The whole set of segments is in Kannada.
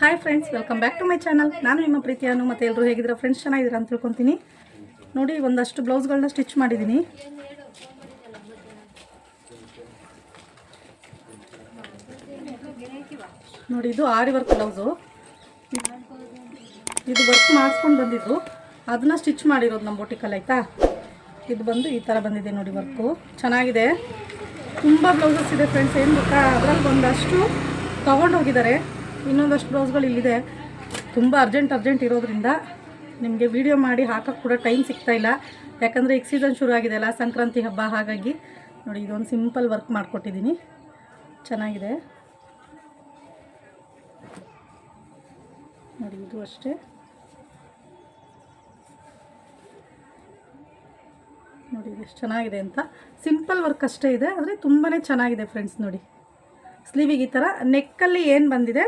Hi friends welcome back to my channel ನಾನು ನಿಮ್ಮ ಪ್ರೀತಿಯನ್ನು ಮತ್ತು ಎಲ್ಲರೂ ಹೇಗಿದ್ದೀರಾ? ಫ್ರೆಂಡ್ಸ್ ಚೆನ್ನಾಗಿದ್ದೀರಾ ಅಂತ ತಿಳ್ಕೊತೀನಿ. ನೋಡಿ, ಒಂದಷ್ಟು ಬ್ಲೌಸ್ಗಳನ್ನ ಸ್ಟಿಚ್ ಮಾಡಿದ್ದೀನಿ. ನೋಡಿ, ಇದು ಆರಿ ವರ್ಕ್ ಬ್ಲೌಸು. ಇದು ವರ್ಕ್ ಮಾಡಿಸ್ಕೊಂಡು ಬಂದಿದ್ದು. ಅದನ್ನ ಸ್ಟಿಚ್ ಮಾಡಿರೋದು ನಮ್ಮ ಬೊಟಿಕಲ್ಲಿ ಆಯಿತಾ? ಇದು ಬಂದು ಈ ಥರ ಬಂದಿದೆ ನೋಡಿ ವರ್ಕು ಚೆನ್ನಾಗಿದೆ. ತುಂಬ ಬ್ಲೌಸಸ್ ಇದೆ ಫ್ರೆಂಡ್ಸ್ ಏನು ಗೊತ್ತಾ? ಅದರಲ್ಲಿ ಒಂದಷ್ಟು ತೊಗೊಂಡೋಗಿದ್ದಾರೆ. ಇನ್ನೊಂದಷ್ಟು ಬ್ಲೌಸ್ಗಳು ಇಲ್ಲಿದೆ. ತುಂಬ ಅರ್ಜೆಂಟ್ ಅರ್ಜೆಂಟ್ ಇರೋದ್ರಿಂದ ನಿಮಗೆ ವಿಡಿಯೋ ಮಾಡಿ ಹಾಕೋಕ್ಕೆ ಕೂಡ ಟೈಮ್ ಸಿಗ್ತಾ ಇಲ್ಲ. ಯಾಕಂದರೆ ಈಗ ಸೀಸನ್ ಶುರು ಆಗಿದೆ ಅಲ್ಲ, ಸಂಕ್ರಾಂತಿ ಹಬ್ಬ, ಹಾಗಾಗಿ ನೋಡಿ ಇದೊಂದು ಸಿಂಪಲ್ ವರ್ಕ್ ಮಾಡಿಕೊಟ್ಟಿದ್ದೀನಿ ಚೆನ್ನಾಗಿದೆ. ನೋಡಿ ಇದು ಅಷ್ಟೇ. ನೋಡಿ ಎಷ್ಟು ಚೆನ್ನಾಗಿದೆ ಅಂತ. ಸಿಂಪಲ್ ವರ್ಕ್ ಅಷ್ಟೇ ಇದೆ, ಆದರೆ ತುಂಬಾ ಚೆನ್ನಾಗಿದೆ ಫ್ರೆಂಡ್ಸ್ ನೋಡಿ. ಸ್ಲೀವಿಗೆ ಈ ಥರ ನೆಕ್ಕಲ್ಲಿ ಏನು ಬಂದಿದೆ,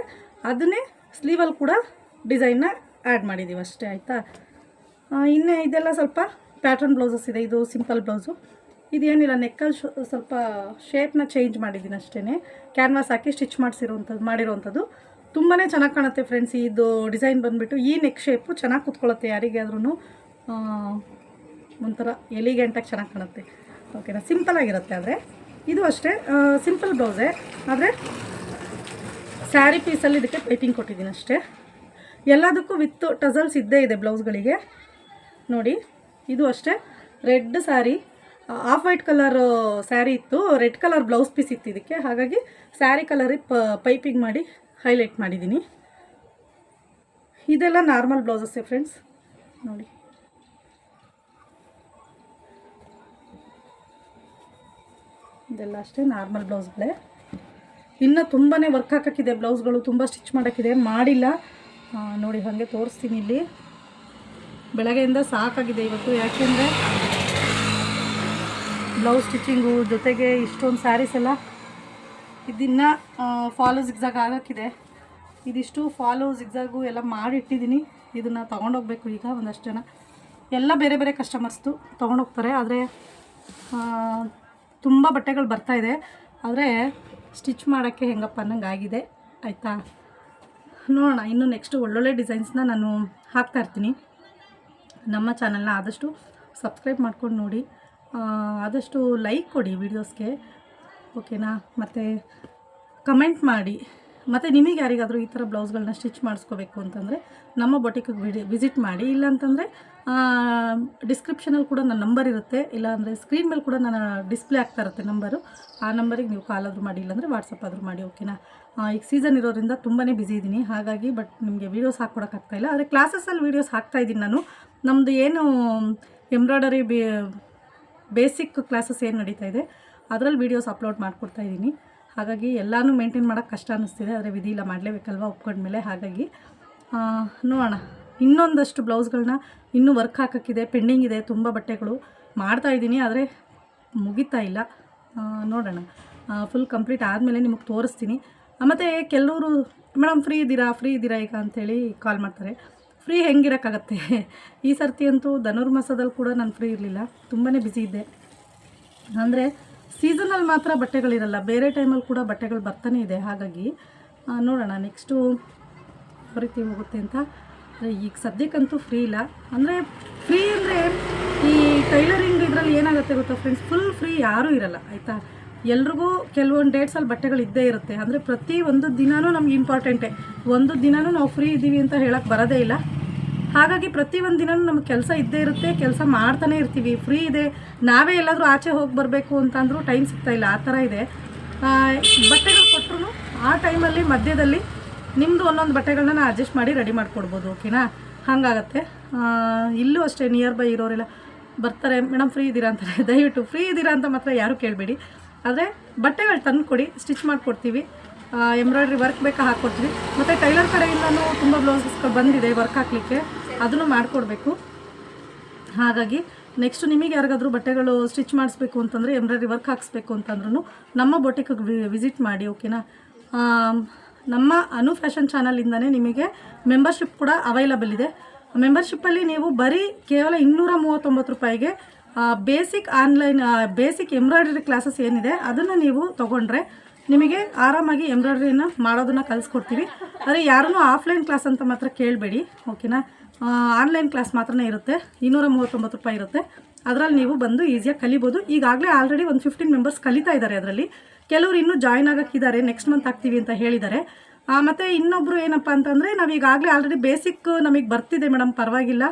ಅದನ್ನೇ ಸ್ಲೀವಲ್ಲಿ ಕೂಡ ಡಿಸೈನ್ನ ಆ್ಯಡ್ ಮಾಡಿದ್ದೀವಿ ಅಷ್ಟೇ, ಆಯಿತಾ? ಇನ್ನೇ ಇದೆಲ್ಲ ಸ್ವಲ್ಪ ಪ್ಯಾಟರ್ನ್ ಬ್ಲೌಸಸ್ ಇದೆ, ಇದು ಸಿಂಪಲ್ ಬ್ಲೌಸು. ಇದೇನಿಲ್ಲ ನೆಕ್ಕಲ್ಲಿ ಸ್ವಲ್ಪ ಶೇಪ್ನ ಚೇಂಜ್ ಮಾಡಿದ್ದೀನಿ ಅಷ್ಟೇ ಕ್ಯಾನ್ವಾಸ್ ಹಾಕಿ ಸ್ಟಿಚ್ ಮಾಡಿಸಿರೋವಂಥದ್ದು, ಮಾಡಿರೋವಂಥದ್ದು. ತುಂಬಾ ಚೆನ್ನಾಗಿ ಕಾಣುತ್ತೆ ಫ್ರೆಂಡ್ಸ್, ಇದು ಡಿಸೈನ್ ಬಂದುಬಿಟ್ಟು ಈ ನೆಕ್ ಶೇಪು ಚೆನ್ನಾಗಿ ಕುತ್ಕೊಳ್ಳುತ್ತೆ ಯಾರಿಗಾದ್ರೂ ಒಂಥರ ಎಲಿಗೆಂಟಾಗಿ ಚೆನ್ನಾಗಿ ಕಾಣುತ್ತೆ. ಓಕೆನಾ? ಸಿಂಪಲ್ ಆಗಿರುತ್ತೆ ಆದರೆ. ಇದು ಅಷ್ಟೇ ಸಿಂಪಲ್ ಬ್ಲೌಸೆ ಆದರೆ ಸ್ಯಾರಿ ಪೀಸಲ್ಲಿ ಇದಕ್ಕೆ ಪೈಪಿಂಗ್ ಕೊಟ್ಟಿದ್ದೀನಿ ಅಷ್ಟೇ. ಎಲ್ಲದಕ್ಕೂ ವಿತ್ ಟಸಲ್ಸ್ ಇದ್ದೇ ಇದೆ ಬ್ಲೌಸ್ಗಳಿಗೆ. ನೋಡಿ, ಇದು ಅಷ್ಟೇ. Red sari off white colour sari ಇತ್ತು. ರೆಡ್ ಕಲರ್ ಬ್ಲೌಸ್ ಪೀಸ್ ಇತ್ತು ಇದಕ್ಕೆ. ಹಾಗಾಗಿ ಸ್ಯಾರಿ ಕಲರಿಗೆ ಪ ಪೈಪಿಂಗ್ ಮಾಡಿ ಹೈಲೈಟ್ ಮಾಡಿದ್ದೀನಿ. ಇದೆಲ್ಲ ನಾರ್ಮಲ್ ಬ್ಲೌಸಸ್ಸೇ ಫ್ರೆಂಡ್ಸ್ ನೋಡಿ. ಇದೆಲ್ಲ ಅಷ್ಟೇ ನಾರ್ಮಲ್ ಬ್ಲೌಸ್ಗಳೇ ಇನ್ನು ತುಂಬಾ ವರ್ಕ್ ಹಾಕೋಕ್ಕಿದೆ ಬ್ಲೌಸ್ಗಳು ತುಂಬ ಸ್ಟಿಚ್ ಮಾಡೋಕ್ಕಿದೆ, ಮಾಡಿಲ್ಲ. ನೋಡಿ, ಹಾಗೆ ತೋರಿಸ್ತೀನಿ ಇಲ್ಲಿ. ಬೆಳಗ್ಗೆಯಿಂದ ಸಾಕಾಗಿದೆ ಇವತ್ತು, ಯಾಕೆಂದರೆ ಬ್ಲೌಸ್ ಸ್ಟಿಚಿಂಗು ಜೊತೆಗೆ ಇಷ್ಟೊಂದು ಸ್ಯಾರೀಸ್ ಎಲ್ಲ ಇದನ್ನು ಫಾಲೋ ಜಿಗ್ಝಾಗ್ ಆಗೋಕ್ಕಿದೆ. ಇದಿಷ್ಟು ಫಾಲೋ ಜಿಗ್ಜಾಗು ಎಲ್ಲ ಮಾಡಿಟ್ಟಿದ್ದೀನಿ. ಇದನ್ನು ತೊಗೊಂಡೋಗ್ಬೇಕು ಈಗ ಒಂದಷ್ಟು ಜನ. ಎಲ್ಲ ಬೇರೆ ಬೇರೆ ಕಸ್ಟಮರ್ಸ್ದು ತೊಗೊಂಡೋಗ್ತಾರೆ, ಆದರೆ ತುಂಬ ಬಟ್ಟೆಗಳು ಬರ್ತಾ ಇದೆ. ಆದರೆ ಸ್ಟಿಚ್ ಮಾಡೋಕ್ಕೆ ಹೆಂಗಪ್ಪ ಅನ್ನಂಗೆ ಆಗಿದೆ. ಆಯಿತಾ? ನೋಡೋಣ, ಇನ್ನು ನೆಕ್ಸ್ಟ್ ಒಳ್ಳೊಳ್ಳೆ ಡಿಸೈನ್ಸ್ನ ನಾನು ಹಾಕ್ತಾ ಇರ್ತೀನಿ. ನಮ್ಮ ಚಾನಲ್ನ ಆದಷ್ಟು ಸಬ್ಸ್ಕ್ರೈಬ್ ಮಾಡ್ಕೊಂಡು ನೋಡಿ. ಆದಷ್ಟು ಲೈಕ್ ಕೊಡಿ ವೀಡಿಯೋಸ್ಗೆ ಓಕೆನಾ ಮತ್ತು ಕಮೆಂಟ್ ಮಾಡಿ. ಮತ್ತು ನಿಮಗೆ ಯಾರಿಗಾದರೂ ಈ ಥರ ಬ್ಲೌಸ್ಗಳನ್ನ ಸ್ಟಿಚ್ ಮಾಡಿಸ್ಕೋಬೇಕು ಅಂತಂದರೆ ನಮ್ಮ ಬೊಟಿಕ್ಗೆ ವಿಡಿ ವಿಸಿಟ್ ಮಾಡಿ, ಇಲ್ಲಾಂತಂದರೆ ಡಿಸ್ಕ್ರಿಪ್ಷನಲ್ಲಿ ಕೂಡ ನನ್ನ ನಂಬರ್ ಇರುತ್ತೆ. ಇಲ್ಲಾಂದರೆ ಸ್ಕ್ರೀನ್ ಮೇಲೆ ಕೂಡ ನನ್ನ ಡಿಸ್ಪ್ಲೇ ಆಗ್ತಾ ಇರುತ್ತೆ ನಂಬರು ಆ ನಂಬರಿಗೆ ನೀವು ಕಾಲ್ ಆದರೂ ಮಾಡಿ, ಇಲ್ಲಾಂದರೆ ವಾಟ್ಸಪ್ ಆದರೂ ಮಾಡಿ ಓಕೆನಾ ಈಗ ಸೀಸನ್ ಇರೋದ್ರಿಂದ ತುಂಬಾ ಬ್ಯುಸಿ ಇದ್ದೀನಿ ಹಾಗಾಗಿ ಬಟ್ ನಿಮಗೆ ವೀಡಿಯೋಸ್ ಹಾಕ್ಕೊಡೋಕ್ಕಾಗ್ತಾಯಿಲ್ಲ ಆದರೆ ಕ್ಲಾಸಸ್ಸಲ್ಲಿ ವೀಡಿಯೋಸ್ ಹಾಕ್ತಾಯಿದ್ದೀನಿ ನಾನು. ನಮ್ಮದು ಏನು ಎಂಬ್ರಾಯ್ಡರಿ ಬೇಸಿಕ್ ಕ್ಲಾಸಸ್ ಏನು ನಡೀತಾ ಇದೆ, ಅದರಲ್ಲಿ ವೀಡಿಯೋಸ್ ಅಪ್ಲೋಡ್ ಮಾಡಿಕೊಡ್ತಾ ಇದ್ದೀನಿ ಹಾಗಾಗಿ ಎಲ್ಲನೂ ಮೇಂಟೈನ್ ಮಾಡೋಕ್ಕೆ ಕಷ್ಟ ಅನ್ನಿಸ್ತಿದೆ ಆದರೆ ವಿಧಿ ಇಲ್ಲ, ಮಾಡಲೇಬೇಕಲ್ವ ಒಪ್ಕೊಂಡ್ಮೇಲೆ? ಹಾಗಾಗಿ ನೋಡೋಣ. ಇನ್ನೊಂದಷ್ಟು ಬ್ಲೌಸ್ಗಳನ್ನ ಇನ್ನೂ ವರ್ಕ್ ಹಾಕೋಕ್ಕಿದೆ ಪೆಂಡಿಂಗ್ ಇದೆ, ತುಂಬ ಬಟ್ಟೆಗಳು ಮಾಡ್ತಾ ಇದ್ದೀನಿ, ಆದರೆ ಮುಗಿತಾ ಇಲ್ಲ. ನೋಡೋಣ. ಫುಲ್ ಕಂಪ್ಲೀಟ್ ಆದಮೇಲೆ ನಿಮಗೆ ತೋರಿಸ್ತೀನಿ. ಮತ್ತು ಕೆಲವರು ಮೇಡಮ್ ಫ್ರೀ ಇದ್ದೀರಾ? ಫ್ರೀ ಇದ್ದೀರಾ ಈಗ? ಅಂಥೇಳಿ ಕಾಲ್ ಮಾಡ್ತಾರೆ. ಫ್ರೀ ಹೆಂಗಿರೋಕ್ಕಾಗತ್ತೆ? ಈ ಸರ್ತಿ ಅಂತೂ ಧನುರ್ಮಾಸದಲ್ಲಿ ಕೂಡ ನಾನು ಫ್ರೀ ಇರಲಿಲ್ಲ. ತುಂಬಾ ಬ್ಯುಸಿ ಇದ್ದೆ. ಅಂದರೆ ಸೀಸನಲ್ಲಿ ಮಾತ್ರ ಬಟ್ಟೆಗಳಿರಲ್ಲ, ಬೇರೆ ಟೈಮಲ್ಲಿ ಕೂಡ ಬಟ್ಟೆಗಳು ಬರ್ತಾನೆ ಇದೆ. ಹಾಗಾಗಿ ನೋಡೋಣ, ನೆಕ್ಸ್ಟು ರೀತಿ ಹೋಗುತ್ತೆ ಅಂತ. ಈಗ ಸದ್ಯಕ್ಕಂತೂ ಫ್ರೀ ಇಲ್ಲ. ಅಂದರೆ ಫ್ರೀ ಅಂದರೆ ಈ ಟೈಲರಿಂಗ್ ಇದರಲ್ಲಿ ಏನಾಗುತ್ತೆ ಗೊತ್ತಾ ಫ್ರೆಂಡ್ಸ್ ಫುಲ್ ಫ್ರೀ ಯಾರೂ ಇರಲ್ಲ, ಆಯಿತಾ? ಎಲ್ರಿಗೂ ಕೆಲವೊಂದು ಡೇಟ್ಸಲ್ಲಿ ಬಟ್ಟೆಗಳು ಇದ್ದೇ ಇರುತ್ತೆ. ಅಂದರೆ ಪ್ರತಿ ಒಂದು ದಿನವೂ ನಮ್ಗೆ ಇಂಪಾರ್ಟೆಂಟೇ ಒಂದು ದಿನವೂ ನಾವು ಫ್ರೀ ಇದ್ದೀವಿ ಅಂತ ಹೇಳಕ್ಕೆ ಬರೋದೇ ಇಲ್ಲ. ಹಾಗಾಗಿ ಪ್ರತಿ ಒಂದು ದಿನವೂ ನಮ್ಗೆ ಕೆಲಸ ಇದ್ದೇ ಇರುತ್ತೆ, ಕೆಲಸ ಮಾಡ್ತಾನೆ ಇರ್ತೀವಿ. ಫ್ರೀ ಇದೆ. ನಾವೇ ಎಲ್ಲಾದರೂ ಆಚೆ ಹೋಗಿ ಬರಬೇಕು ಅಂತಂದರೂ ಟೈಮ್ ಸಿಗ್ತಾ ಇಲ್ಲ. ಆ ಥರ ಇದೆ. ಬಟ್ಟೆಗಳು ಕೊಟ್ಟರು ಆ ಟೈಮಲ್ಲಿ ಮಧ್ಯದಲ್ಲಿ ನಿಮ್ಮದು ಒಂದೊಂದು ಬಟ್ಟೆಗಳನ್ನ ನಾನು ಅಡ್ಜಸ್ಟ್ ಮಾಡಿ ರೆಡಿ ಮಾಡಿಕೊಡ್ಬೋದು ಓಕೆನಾ ಹಾಗಾಗತ್ತೆ. ಇಲ್ಲೂ ಅಷ್ಟೇ ನಿಯರ್ ಬೈ ಇರೋರೆಲ್ಲ ಬರ್ತಾರೆ ಮೇಡಮ್ ಫ್ರೀ ಇದ್ದೀರಾ ಅಂತಾರೆ ದಯವಿಟ್ಟು ಫ್ರೀ ಇದ್ದೀರಾ ಅಂತ ಮಾತ್ರ ಯಾರೂ ಕೇಳಬೇಡಿ. ಆದರೆ ಬಟ್ಟೆಗಳು ತಂದು ಕೊಡಿ ಸ್ಟಿಚ್ ಮಾಡಿಕೊಡ್ತೀವಿ ಎಂಬ್ರಾಯ್ಡ್ರಿ ವರ್ಕ್ ಬೇಕಾ ಹಾಕ್ಕೊಡ್ತೀವಿ ಮತ್ತು ಟೈಲರ್ ಕಡೆಯಿಂದನೂ ತುಂಬ ಬ್ಲೌಸಸ್ಗಳು ಬಂದಿದೆ ವರ್ಕ್ ಹಾಕಲಿಕ್ಕೆ. ಅದನ್ನು ಮಾಡಿಕೊಡ್ಬೇಕು. ಹಾಗಾಗಿ ನೆಕ್ಸ್ಟ್ ನಿಮಗೆ ಯಾರಿಗಾದರೂ ಬಟ್ಟೆಗಳು ಸ್ಟಿಚ್ ಮಾಡಿಸ್ಬೇಕು ಅಂತಂದರೆ ಎಂಬ್ರಾಯ್ಡ್ರಿ ವರ್ಕ್ ಹಾಕಿಸ್ಬೇಕು ಅಂತಂದ್ರೂ ನಮ್ಮ ಬೊಟಿಗೆ ವಿಸಿಟ್ ಮಾಡಿ ಓಕೆನಾ ನಮ್ಮ ಅನು ಫ್ಯಾಷನ್ ಚಾನಲಿಂದನೇ ನಿಮಗೆ ಮೆಂಬರ್ಶಿಪ್ ಕೂಡ ಅವೈಲಬಲ್ ಇದೆ. ಮೆಂಬರ್ಶಿಪ್ಪಲ್ಲಿ ನೀವು ಬರೀ ಕೇವಲ ಇನ್ನೂರ ಮೂವತ್ತೊಂಬತ್ತು ರೂಪಾಯಿಗೆ basic online basic embroidery classes ಏನಿದೆ, ಅದನ್ನು ನೀವು ತೊಗೊಂಡ್ರೆ ನಿಮಗೆ ಆರಾಮಾಗಿ ಎಂಬ್ರಾಯ್ಡ್ರಿಯನ್ನು ಮಾಡೋದನ್ನು ಕಲಿಸ್ಕೊಡ್ತೀವಿ. ಆದರೆ ಯಾರೂ ಆಫ್ಲೈನ್ ಕ್ಲಾಸ್ ಅಂತ ಮಾತ್ರ ಕೇಳಬೇಡಿ, ಓಕೆನಾ? ಆನ್ಲೈನ್ ಕ್ಲಾಸ್ ಮಾತ್ರನೇ ಇರುತ್ತೆ. ಇನ್ನೂರ ಮೂವತ್ತೊಂಬತ್ತು ರೂಪಾಯಿ ಇರುತ್ತೆ. ಅದರಲ್ಲಿ ನೀವು ಬಂದು ಈಸಿಯಾಗಿ ಕಲಿಬೋದು. ಈಗಾಗಲೇ ಆಲ್ರೆಡಿ ಒಂದು ಫಿಫ್ಟೀನ್ ಮೆಂಬರ್ಸ್ ಕಲಿತಾ ಇದ್ದಾರೆ ಅದರಲ್ಲಿ. ಕೆಲವರು ಇನ್ನೂ ಜಾಯ್ನ್ ಆಗೋಕ್ಕಿದ್ದಾರೆ ನೆಕ್ಸ್ಟ್ ಮಂತ್ ಆಗ್ತೀವಿ ಅಂತ ಹೇಳಿದ್ದಾರೆ. ಮತ್ತು ಇನ್ನೊಬ್ಬರು ಏನಪ್ಪ ಅಂತಂದರೆ ನಾವು ಈಗಾಗಲೇ ಆಲ್ರೆಡಿ ಬೇಸಿಕ್ ನಮಗೆ ಬರ್ತಿದೆ ಮೇಡಮ್ ಪರವಾಗಿಲ್ಲ.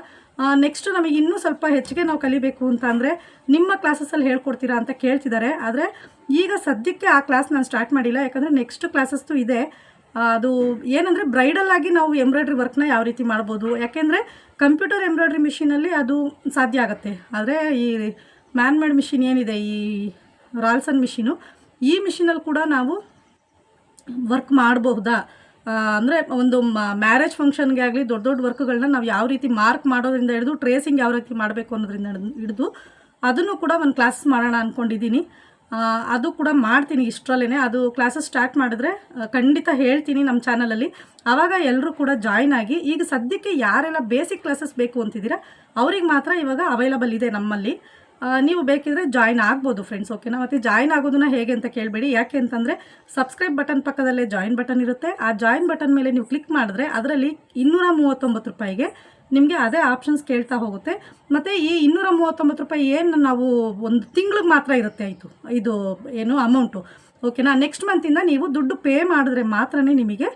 ನೆಕ್ಸ್ಟ್ ನಮಗೆ ಇನ್ನೂ ಸ್ವಲ್ಪ ಹೆಚ್ಚಿಗೆ ನಾವು ಕಲಿಬೇಕು ಅಂತ ಅಂದರೆ ನಿಮ್ಮ ಕ್ಲಾಸಸ್ಸಲ್ಲಿ ಹೇಳ್ಕೊಡ್ತೀರಾ ಅಂತ ಕೇಳ್ತಿದ್ದಾರೆ. ಆದರೆ ಈಗ ಸದ್ಯಕ್ಕೆ ಆ ಕ್ಲಾಸ್ ನಾನು ಸ್ಟಾರ್ಟ್ ಮಾಡಿಲ್ಲ. ಯಾಕಂದರೆ ನೆಕ್ಸ್ಟ್ ಕ್ಲಾಸಸ್ಸು ಇದೆ. ಅದು ಏನಂದರೆ ಬ್ರೈಡಲ್ ಆಗಿ ನಾವು ಎಂಬ್ರಾಯ್ಡ್ರಿ ವರ್ಕ್ನ ಯಾವ ರೀತಿ ಮಾಡ್ಬೋದು. ಯಾಕೆಂದರೆ ಕಂಪ್ಯೂಟರ್ ಎಂಬ್ರಾಯ್ಡ್ರಿ ಮಿಷಿನಲ್ಲಿ ಅದು ಸಾಧ್ಯ ಆಗುತ್ತೆ. ಆದರೆ ಈ ಮ್ಯಾನ್ ಮೇಡ್ ಮಿಷಿನ್ ಏನಿದೆ, ಈ ರಾಲ್ಸನ್ ಮಿಷಿನು ಈ ಮಿಷಿನಲ್ಲಿ ಕೂಡ ನಾವು ವರ್ಕ್ ಮಾಡಬಹುದಾ? ಅಂದರೆ ಒಂದು ಮ್ಯಾರೇಜ್ ಫಂಕ್ಷನ್ಗೆ ಆಗಲಿ ದೊಡ್ಡ ದೊಡ್ಡ ವರ್ಕ್ಗಳನ್ನ ನಾವು ಯಾವ ರೀತಿ ಮಾರ್ಕ್ ಮಾಡೋದ್ರಿಂದ ಹಿಡಿದು ಟ್ರೇಸಿಂಗ್ ಯಾವ ರೀತಿ ಮಾಡಬೇಕು ಅನ್ನೋದ್ರಿಂದ ಹಿಡ್ದು- ಅದನ್ನು ಕೂಡ ಒಂದು ಕ್ಲಾಸ್ ಮಾಡೋಣ ಅಂದ್ಕೊಂಡಿದ್ದೀನಿ ಅದು ಕೂಡ ಮಾಡ್ತೀನಿ ಇಷ್ಟರಲ್ಲೇ ಅದು ಕ್ಲಾಸಸ್ ಸ್ಟಾರ್ಟ್ ಮಾಡಿದ್ರೆ ಖಂಡಿತ ಹೇಳ್ತೀನಿ ನಮ್ಮ ಚಾನಲಲ್ಲಿ ಆವಾಗ ಎಲ್ಲರೂ ಕೂಡ ಜಾಯ್ನ್ ಆಗಿ, ಈಗ ಸದ್ಯಕ್ಕೆ ಯಾರೆಲ್ಲ ಬೇಸಿಕ್ ಕ್ಲಾಸಸ್ ಬೇಕು ಅಂತಿದ್ದೀರಾ, ಅವ್ರಿಗೆ ಮಾತ್ರ ಇವಾಗ ಅವೈಲಬಲ್ ಇದೆ ನಮ್ಮಲ್ಲಿ. ನೀವು ಬೇಕಿದ್ರೆ ಜಾಯ್ನ್ ಆಗ್ಬೋದು ಫ್ರೆಂಡ್ಸ್ ಓಕೆನಾ ಮತ್ತು ಜಾಯ್ನ್ ಆಗೋದನ್ನ ಹೇಗೆ ಅಂತ ಕೇಳಬೇಡಿ. ಯಾಕೆ ಅಂತಂದರೆ ಸಬ್ಸ್ಕ್ರೈಬ್ ಬಟನ್ ಪಕ್ಕದಲ್ಲೇ ಜಾಯಿನ್ ಬಟನ್ ಇರುತ್ತೆ. ಆ ಜಾಯಿನ್ ಬಟನ್ ಮೇಲೆ ನೀವು ಕ್ಲಿಕ್ ಮಾಡಿದ್ರೆ ಅದರಲ್ಲಿ ಇನ್ನೂರ ಮೂವತ್ತೊಂಬತ್ತು ರೂಪಾಯಿಗೆ ನಿಮಗೆ ಅದೇ ಆಪ್ಷನ್ಸ್ ಕೇಳ್ತಾ ಹೋಗುತ್ತೆ. ಮತ್ತು ಈ ಇನ್ನೂರ ಮೂವತ್ತೊಂಬತ್ತು ರೂಪಾಯಿ ಏನು ನಾವು ಒಂದು ತಿಂಗ್ಳಿಗೆ ಮಾತ್ರ ಇರುತ್ತೆ ಆಯಿತು ಇದು ಏನು ಅಮೌಂಟು ಓಕೆನಾ ನೆಕ್ಸ್ಟ್ ಮಂತಿಂದ ನೀವು ದುಡ್ಡು ಪೇ ಮಾಡಿದ್ರೆ ಮಾತ್ರ ನಿಮಗೆ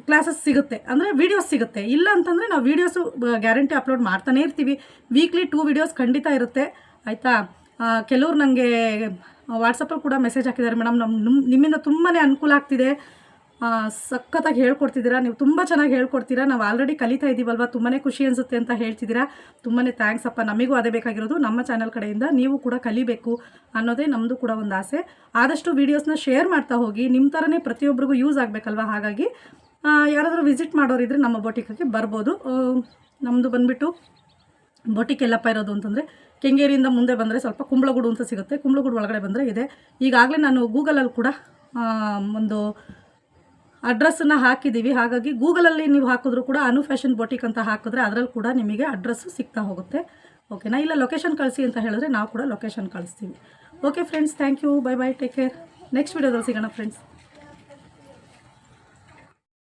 ಕ್ಲಾಸಸ್ ಸಿಗುತ್ತೆ. ಅಂದರೆ ವೀಡಿಯೋಸ್ ಸಿಗುತ್ತೆ. ಇಲ್ಲ ಅಂತಂದರೆ ನಾವು ವೀಡಿಯೋಸು ಗ್ಯಾರಂಟಿ ಅಪ್ಲೋಡ್ ಮಾಡ್ತಾನೇ ಇರ್ತೀವಿ. ವೀಕ್ಲಿ ಟೂ ವೀಡಿಯೋಸ್ ಖಂಡಿತ ಇರುತ್ತೆ. ಆಯಿತಾ? ಕೆಲವ್ರು ನನಗೆ ವಾಟ್ಸಪ್ಪಲ್ಲಿ ಕೂಡ ಮೆಸೇಜ್ ಹಾಕಿದ್ದಾರೆ. ಮೇಡಮ್ ನಮ್ಮ ನಿಮ್- ನಿಮ್ಮಿಂದ ತುಂಬಾ ಅನುಕೂಲ ಆಗ್ತಿದೆ. ಸಖತ್ತಾಗಿ ಹೇಳ್ಕೊಡ್ತಿದ್ದೀರಾ? ನೀವು ತುಂಬ ಚೆನ್ನಾಗಿ ಹೇಳ್ಕೊಡ್ತೀರಾ? ನಾವು ಆಲ್ರೆಡಿ ಕಲಿತಾ ಇದ್ದೀವಲ್ವ ತುಂಬಾ ಖುಷಿ ಅನಿಸುತ್ತೆ ಅಂತ ಹೇಳ್ತಿದ್ದೀರಾ? ತುಂಬಾ ಥ್ಯಾಂಕ್ಸ್ ಅಪ್ಪ. ನಮಗೂ ಅದೇ ಬೇಕಾಗಿರೋದು. ನಮ್ಮ ಚಾನಲ್ ಕಡೆಯಿಂದ ನೀವು ಕೂಡ ಕಲಿಬೇಕು ಅನ್ನೋದೇ ನಮ್ಮದು ಕೂಡ ಒಂದು ಆಸೆ. ಆದಷ್ಟು ವೀಡಿಯೋಸ್ನ ಶೇರ್ ಮಾಡ್ತಾ ಹೋಗಿ. ನಿಮ್ಮ ಥರನೇ ಪ್ರತಿಯೊಬ್ಬರಿಗೂ ಯೂಸ್ ಆಗಬೇಕಲ್ವ? ಹಾಗಾಗಿ ಯಾರಾದರೂ ವಿಸಿಟ್ ಮಾಡೋರಿದ್ರೆ ನಮ್ಮ ಬೊಟಿಕಕ್ಕೆ ಬರ್ಬೋದು. ನಮ್ಮದು ಬಂದುಬಿಟ್ಟು ಬೋಟಿಕ್ ಎಲ್ಲಪ್ಪ ಇರೋದು ಅಂತಂದರೆ ಕೆಂಗೇರಿಯಿಂದ ಮುಂದೆ ಬಂದರೆ ಸ್ವಲ್ಪ ಕುಂಬಳಗೂಡು ಅಂತ ಸಿಗುತ್ತೆ. ಕುಂಬಳಗೂಡು ಒಳಗಡೆ ಬಂದರೆ ಇದೆ. ಈಗಾಗಲೇ ನಾನು ಗೂಗಲಲ್ಲಿ ಕೂಡ ಒಂದು ಅಡ್ರೆಸ್ಸನ್ನು ಹಾಕಿದ್ದೀವಿ ಹಾಗಾಗಿ ಗೂಗಲಲ್ಲಿ ನೀವು ಹಾಕಿದ್ರು ಕೂಡ ಅನು ಫ್ಯಾಷನ್ ಬೋಟಿಕ್ ಅಂತ ಹಾಕಿದ್ರೆ ಅದರಲ್ಲಿ ಕೂಡ ನಿಮಗೆ ಅಡ್ರೆಸ್ಸು ಸಿಗ್ತಾ ಹೋಗುತ್ತೆ. ಓಕೆನಾ ಇಲ್ಲ ಲೊಕೇಶನ್ ಕಳಿಸಿ ಅಂತ ಹೇಳಿದ್ರೆ ನಾವು ಕೂಡ ಲೊಕೇಶನ್ ಕಳಿಸ್ತೀವಿ. Okay friends thank you bye bye take care next ವೀಡಿಯೋದಲ್ಲಿ ಸಿಗೋಣ ಫ್ರೆಂಡ್ಸ್